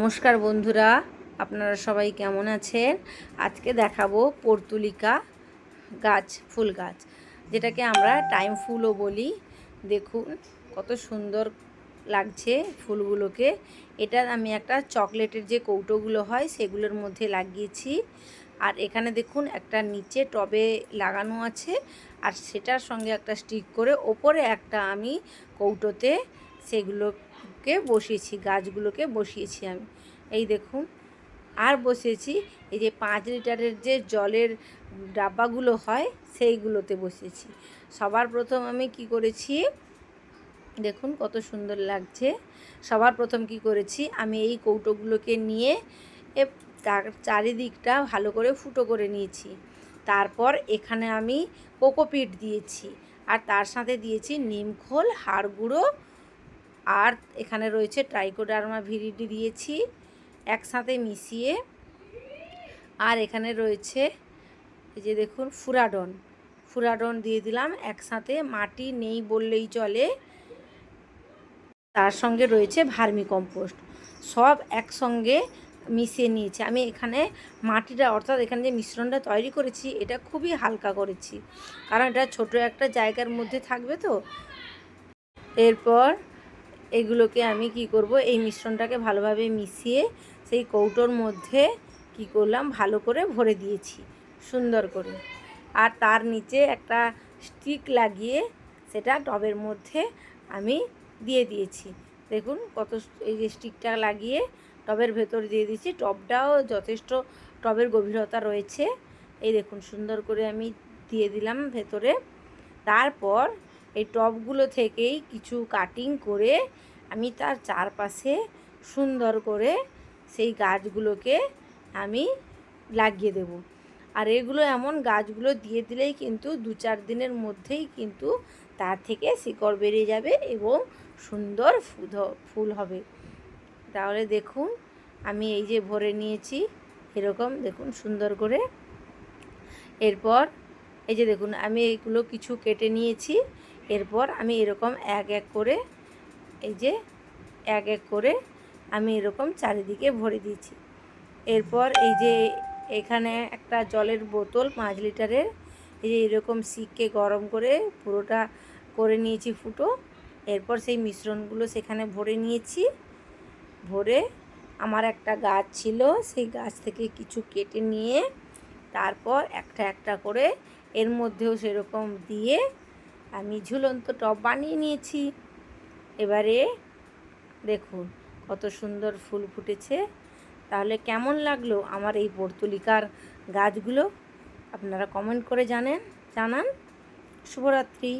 নমস্কার বন্ধুরা, আপনারা সবাই কেমন আছেন? আজকে দেখাবো পর্তুলিকা গাছ, ফুল গাছ, যেটাকে আমরা টাইম ফুলও বলি। দেখুন কত সুন্দর লাগছে ফুলগুলোকে। এটা আমি একটা চকলেটের যে কৌটোগুলো হয়, সেগুলোর মধ্যে লাগিয়েছি। আর এখানে দেখুন একটা নিচে টবে লাগানো আছে, আর সেটার সঙ্গে একটা স্টিক করে ওপরে একটা আমি কৌটোতে সেগুলোকে বসিয়েছি, গাছগুলোকে বসিয়েছি আমি। এই দেখুন, আর বসিয়েছি, এই যে পাঁচ লিটারের যে জলের ডাব্বাগুলো হয়, সেইগুলোতে বসিয়েছি। সবার প্রথম আমি কি করেছি, দেখুন কত সুন্দর লাগছে। সবার প্রথম কি করেছি, আমি এই কৌটোগুলোকে নিয়ে এ তার চারিদিকটা ভালো করে ফুটো করে নিয়েছি। তারপর এখানে আমি কোকোপিট দিয়েছি, আর তার সাথে দিয়েছি নিমখোল, হাড় গুঁড়ো আর এখানে রয়েছে ট্রাইকোডার্মা ভিরিডি দিয়েছি, একসাথে মিশিয়ে। আর এখানে রয়েছে, এই যে দেখুন, ফুরাডন। ফুরাডন দিয়ে দিলাম, একসাথে মাটি নেই বললেই চলে। তার সঙ্গে রয়েছে ভার্মি কম্পোস্ট সব একসঙ্গে মিশিয়ে নিয়েছি। আমি এখানে মাটিটা, অর্থাৎ এখানে যে মিশ্রণটা তৈরি করেছি, এটা খুবই হালকা করেছি। কারণ এটা ছোট একটা জায়গার মধ্যে থাকবে তো। এরপর এগুলোকে আমি কি করব? এই মিশ্রণটাকে ভালোভাবে মিশিয়ে সেই কৌটোর মধ্যে কি করলাম? ভালো করে ভরে দিয়েছি, সুন্দর করে। আর তার নিচে একটা স্টিক লাগিয়ে সেটা টবের মধ্যে আমি দিয়ে দিয়েছি। দেখুন কত এই যে স্টিকটা লাগিয়ে টবের ভেতর দিয়ে দিয়েছি। টবটাও যথেষ্ট টবের গভীরতা রয়েছে। এই দেখুন সুন্দর করে আমি দিয়ে দিলাম ভেতরে। তারপর এই টবগুলো থেকেই কিছু কাটিং করে আমি তার চারপাশে সুন্দর করে সেই গাছগুলোকে আমি লাগিয়ে দেব। আর এগুলো এমন গাছগুলো দিয়ে দিলেই কিন্তু দু চার দিনের মধ্যেই কিন্তু তার থেকে শিকড় বেরিয়ে যাবে এবং সুন্দর ফুল হবে। তাহলে দেখুন, আমি এই যে ভরে নিয়েছি, এরকম দেখুন সুন্দর করে। এরপর এই যে দেখুন, আমি এইগুলো কিছু কেটে নিয়েছি। এরপর আমি এরকম এক এক করে, এই যে এক এক করে আমি এরকম চারিদিকে ভরে দিয়েছি। এরপর এই যে এখানে একটা জলের বোতল পাঁচ লিটারের, এই যে এরকম শিককে গরম করে পুরোটা করে নিয়েছি ফুটো। এরপর সেই মিশ্রণগুলো সেখানে ভরে নিয়েছি। ভরে আমার একটা গাছ ছিল, সেই গাছ থেকে কিছু কেটে নিয়ে তারপর একটা একটা করে এর মধ্যেও সেরকম দিয়ে আমি ঝুলন্ত টপ বানিয়ে নিয়েছি। এবারে দেখুন কত সুন্দর ফুল ফুটেছে। তাহলে কেমন লাগল আমার এই পর্তুলিকার গাছগুলো? আপনারা কমেন্ট করে জানেন, জানান। শুভরাত্রি।